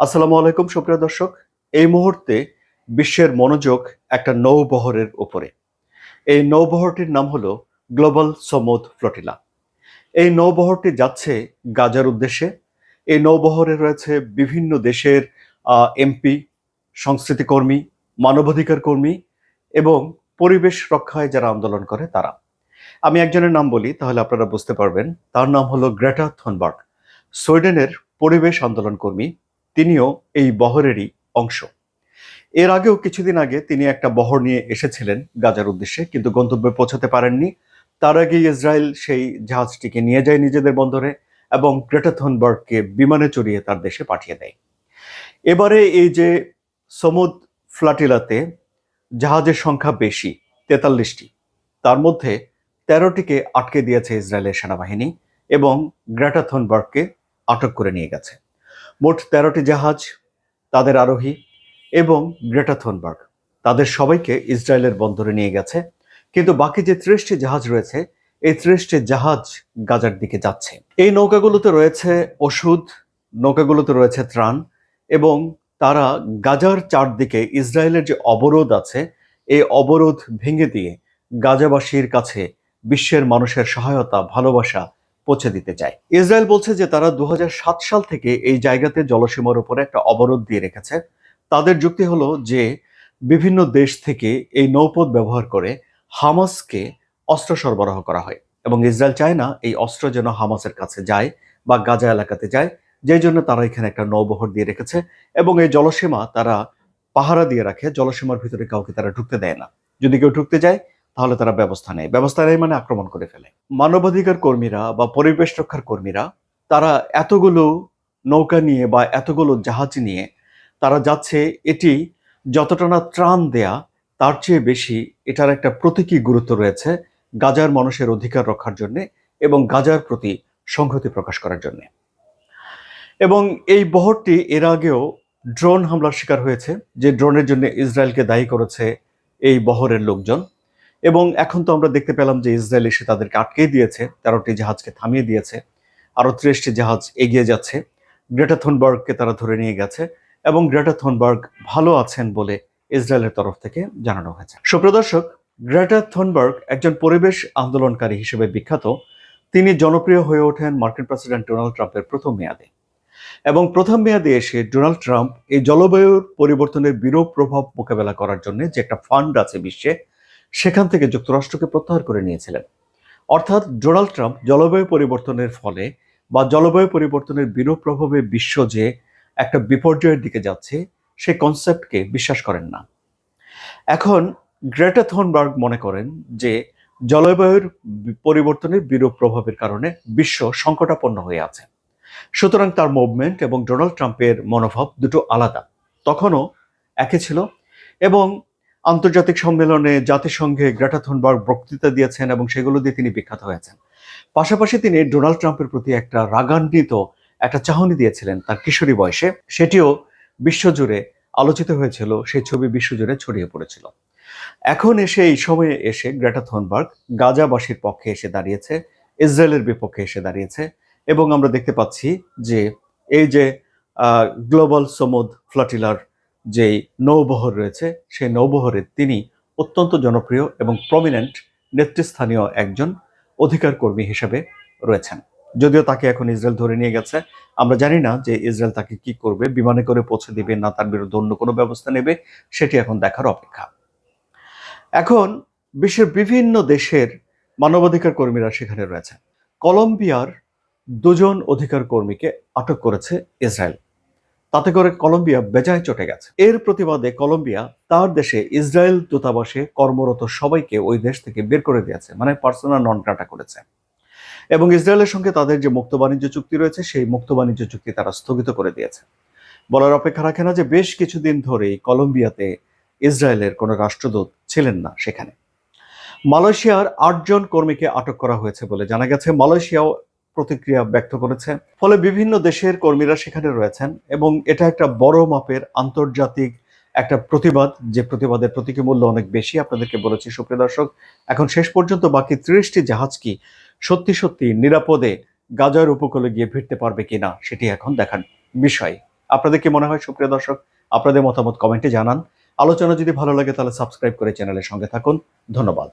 আসসালামু আলাইকুম, সুপ্রিয় দর্শক। এই মুহূর্তে বিশ্বের মনোযোগ একটা নৌবহরের উপরে। এই নৌবহরটির নাম হলো গ্লোবাল সমুদ ফ্লটিলা। এই নৌবহরটি যাচ্ছে গাজার উদ্দেশ্যে। এই নৌবহরে রয়েছে বিভিন্ন দেশের এমপি সংস্কৃতি কর্মী মানবাধিকার কর্মী এবং পরিবেশ রক্ষায় যারা আন্দোলন করে তারা। আমি একজনের নাম বলি, তাহলে আপনারা বুঝতে পারবেন। তার নাম হলো গ্রেটা থনবার্গ। সুইডেনের পরিবেশ আন্দোলন কর্মী তিনিও এই বহরেরই অংশ। এর আগেও কিছুদিন আগে তিনি একটা বহর নিয়ে এসেছিলেন গাজার উদ্দেশ্যে, কিন্তু গন্তব্যে পৌঁছাতে পারেননি। তার আগে ইসরায়েল সেই জাহাজটিকে নিয়ে যায় নিজেদের বন্দরে এবং গ্রেটা থনবার্গকে বিমানে চড়িয়ে তার দেশে পাঠিয়ে দেয়। এবারে এই যে সমুদ ফ্লাটিলাতে জাহাজের সংখ্যা বেশি, তেতাল্লিশটি, তার মধ্যে তেরোটিকে আটকে দিয়েছে ইসরায়েলের সেনাবাহিনী এবং গ্রেটা থনবার্গকে আটক করে নিয়ে গেছে। মোট তেরোটি জাহাজ তাদের আরোহী এবং গ্রেটা থনবার্গ। তাদের সবাইকে ইসরায়েলের বন্দরে নিয়ে গেছে, কিন্তু বাকি যে ত্রিশটি জাহাজ রয়েছে, এই ত্রিশটি জাহাজ গাজার দিকে যাচ্ছে। এই নৌকাগুলোতে রয়েছে ওষুধ, নৌকাগুলোতে রয়েছে ত্রাণ এবং তারা গাজার চারদিকে ইসরায়েলের যে অবরোধ আছে, এই অবরোধ ভেঙে দিয়ে গাজাবাসীর কাছে বিশ্বের মানুষের সহায়তা, ভালোবাসা পৌঁছে দিতে চায়। ইসরায়েল বলছে যে তারা দুহাজার সাত সাল থেকে এই জায়গাতে জলসীমার উপরে একটা অবরোধ দিয়ে রেখেছে। তাদের যুক্তি হলো যে বিভিন্ন দেশ থেকে এই নৌপথ ব্যবহার করে হামাসকে অস্ত্র সরবরাহ করা হয় এবং ইসরায়েল চায় না এই অস্ত্র যেন হামাসের কাছে যায় বা গাজা এলাকাতে যায় যেই জন্য তারা এখানে একটা নৌবহর দিয়ে রেখেছে এবং এই জলসীমা তারা পাহারা দিয়ে রাখে, জলসীমার ভিতরে কাউকে তারা ঢুকতে দেয় না। যদি কেউ ঢুকতে যায় তাহলে তারা ব্যবস্থা নেয়। ব্যবস্থা নেয় মানে আক্রমণ করে ফেলে। মানবাধিকার কর্মীরা বা পরিবেশ রক্ষার কর্মীরা, তারা এতগুলো নৌকা নিয়ে বা এতগুলো জাহাজ নিয়ে তারা যাচ্ছে, এটি যতটা না ত্রাণ দেয়া, তার চেয়ে বেশি এটার একটা প্রতীকী গুরুত্ব রয়েছে গাজার মানুষের অধিকার রক্ষার জন্য এবং গাজার প্রতি সংহতি প্রকাশ করার জন্য। এবং এই বহরটি এর আগেও ড্রোন হামলার শিকার হয়েছে, যে ড্রোনের জন্য ইসরায়েলকে দায়ী করেছে এই বহরের লোকজন। এবং এখন তো আমরা দেখতে পেলাম যে ইসরায়েল এসে তাদেরকে আটকে দিয়েছে, তেরোটি জাহাজকে থামিয়ে দিয়েছে, আরও ত্রিশটি জাহাজ এগিয়ে যাচ্ছে গ্রেটা থনবার্গকে তারা ধরে নিয়ে গেছে এবং গ্রেটা থনবার্গ ভালো আছেন বলে ইসরায়েলের তরফ থেকে জানানো হয়েছে। সুপ্রদর্শক গ্রেটা থনবার্গ একজন পরিবেশ আন্দোলনকারী হিসেবে বিখ্যাত। তিনি জনপ্রিয় হয়ে ওঠেন মার্কিন প্রেসিডেন্ট ডোনাল্ড ট্রাম্পের প্রথম মেয়াদে। এবং প্রথম মেয়াদে এসে ডোনাল্ড ট্রাম্প এই জলবায়ুর পরিবর্তনের বিরূপ প্রভাব মোকাবেলা করার জন্য যে একটা ফান্ড আছে বিশ্বে সেখান থেকে যুক্তরাষ্ট্রকে প্রত্যাহার করে নিয়েছিলেন। অর্থাৎ ডোনাল্ড ট্রাম্প জলবায়ু পরিবর্তনের ফলে বা জলবায়ু পরিবর্তনের বিরূপ প্রভাবে বিশ্ব যে একটা বিপর্যয়ের দিকে যাচ্ছে, সেই কনসেপ্টকে বিশ্বাস করেন না। এখন গ্রেটা থনবার্গ মনে করেন যে জলবায়ুর পরিবর্তনের বিরূপ প্রভাবের কারণে বিশ্ব সংকটাপন্ন হয়ে আছে। সুতরাং তার মুভমেন্ট এবং ডোনাল্ড ট্রাম্পের মনোভাব দুটো আলাদা। তখনও একই ছিল এবং আন্তর্জাতিক সম্মেলনে জাতিসংঘে গ্রেটা থনবার্গ বক্তৃতা দিয়েছেন এবং সেগুলো দিয়ে তিনি বিখ্যাত হয়েছেন। পাশাপাশি তিনি ডোনাল্ড ট্রাম্পের প্রতি একটা রাগান্বিত, একটা চাহনি দিয়েছিলেন তার কিশোরী বয়সে। সেটিও বিশ্বজুড়ে আলোচিত হয়েছিল, সেই ছবি বিশ্বজুড়ে ছড়িয়ে পড়েছিল। এখন এসে এই সময়ে এসে গ্রেটা থনবার্গ গাজাবাসীর পক্ষে এসে দাঁড়িয়েছে, ইসরায়েলের বিপক্ষে এসে দাঁড়িয়েছে এবং আমরা দেখতে পাচ্ছি যে এই যে গ্লোবাল সমুদ ফ্লাটিলার যে নৌবহর রয়েছে, সেই নৌবহরে তিনি অত্যন্ত জনপ্রিয় এবং প্রমিনেন্ট নেতৃস্থানীয় একজন অধিকার কর্মী হিসেবে রয়েছেন। যদিও তাকে এখন ইসরায়েল ধরে নিয়ে গেছে, আমরা জানি না যে ইসরায়েল তাকে কি করবে, বিমানে করে পৌঁছে দিবে না, তার বিরুদ্ধে অন্য কোনো ব্যবস্থা নেবে, সেটি এখন দেখার অপেক্ষা। এখন বিশ্বের বিভিন্ন দেশের মানবাধিকার কর্মীরা সেখানে রয়েছে। কলম্বিয়ার দুজন অধিকার কর্মীকে আটক করেছে ইসরায়েল। তাতে করে কলম্বিয়া বেজায় চটে গেছে। এর প্রতিবাদে কলম্বিয়া তার দেশে ইসরায়েল দূতাবাসে কর্মরত সবাইকে ওই দেশ থেকে বের করে দিয়েছে মানে পার্সোনাল নন গ্রাটা করেছে। এবং ইসরায়েলের সঙ্গে তাদের যে মুক্ত বাণিজ্য চুক্তি রয়েছে, সেই মুক্ত বাণিজ্য চুক্তি তারা স্থগিত করে দিয়েছে। বলার অপেক্ষা রাখে না যে বেশ কিছুদিন ধরেই কলম্বিয়াতে ইসরায়েলের কোনো রাষ্ট্রদূত ছিলেন না সেখানে। মালয়েশিয়ার আটজন কর্মীকে আটক করা হয়েছে বলে জানা গেছে। মালয়েশিয়াও প্রতিক্রিয়া ব্যক্ত করেছে। ফলে বিভিন্ন দেশের কর্মীরা সেখানে রয়েছেন এবং এটা একটা বড় মাপের আন্তর্জাতিক একটা প্রতিবাদ, যে প্রতিবাদের প্রতীকী মূল্য অনেক বেশি আপনাদেরকে বলেছি সুপ্রিয় দর্শক। এখন শেষ পর্যন্ত বাকি ত্রিশটি জাহাজ কি সত্যি সত্যি নিরাপদে গাজার উপকূলে গিয়ে ফিরতে পারবে কিনা সেটি এখন দেখার বিষয়। আপনাদের কি মনে হয় সুপ্রিয় দর্শক? আপনাদের মতামত কমেন্টে জানান। আলোচনা যদি ভালো লাগে তাহলে সাবস্ক্রাইব করে চ্যানেলের সঙ্গে থাকুন। ধন্যবাদ।